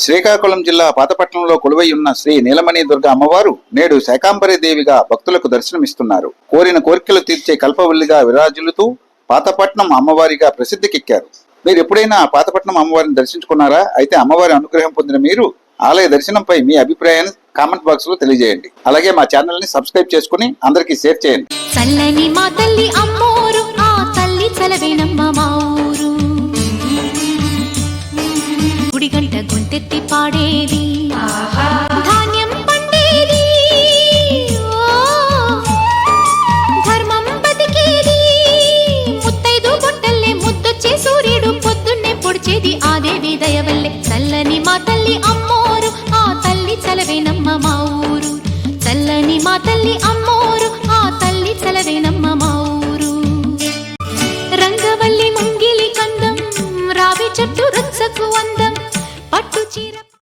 శ్రీకాకుళం జిల్లా పాతపట్నంలో కొలువై ఉన్న శ్రీ నీలమణి దుర్గ అమ్మవారు నేడు శాకాంబరి దేవిగా భక్తులకు దర్శనమిస్తున్నారు. కోరిన కోరికలు తీర్చే కల్పవల్లిగా విరాజులుతూ పాతపట్నం అమ్మవారిగా ప్రసిద్ధికెక్కారు. మీరు ఎప్పుడైనా పాతపట్నం అమ్మవారిని దర్శించుకున్నారా? అయితే అమ్మవారి అనుగ్రహం పొందిన మీరు ఆలయ దర్శనంపై మీ అభిప్రాయాన్ని కామెంట్ బాక్స్లో తెలియజేయండి. అలాగే మా ఛానల్ని సబ్స్క్రైబ్ చేసుకుని అందరికీ షేర్ చేయండి. చల్లని మా తల్లి పాడేది. ధాన్యం పండేది. ధర్మం బతికేది. ముత్తైదు బొట్టల్లే ముద్దొచ్చే సూర్యుడు పొద్దున్నే పొడిచేది ఆ దేవి దయవల్లే. చల్లని మా తల్లి అమ్మోరు ఆ తల్లి చలవేనమ్మ మా ఊరు. చల్లని మా తల్లి అమ్మోరు ఆ తల్లి చలవేనమ్మ మా ఊరు. రంగవల్లి ముంగిలి కందం రావి చెట్టు రచ్చకు అందం పట్టు చీర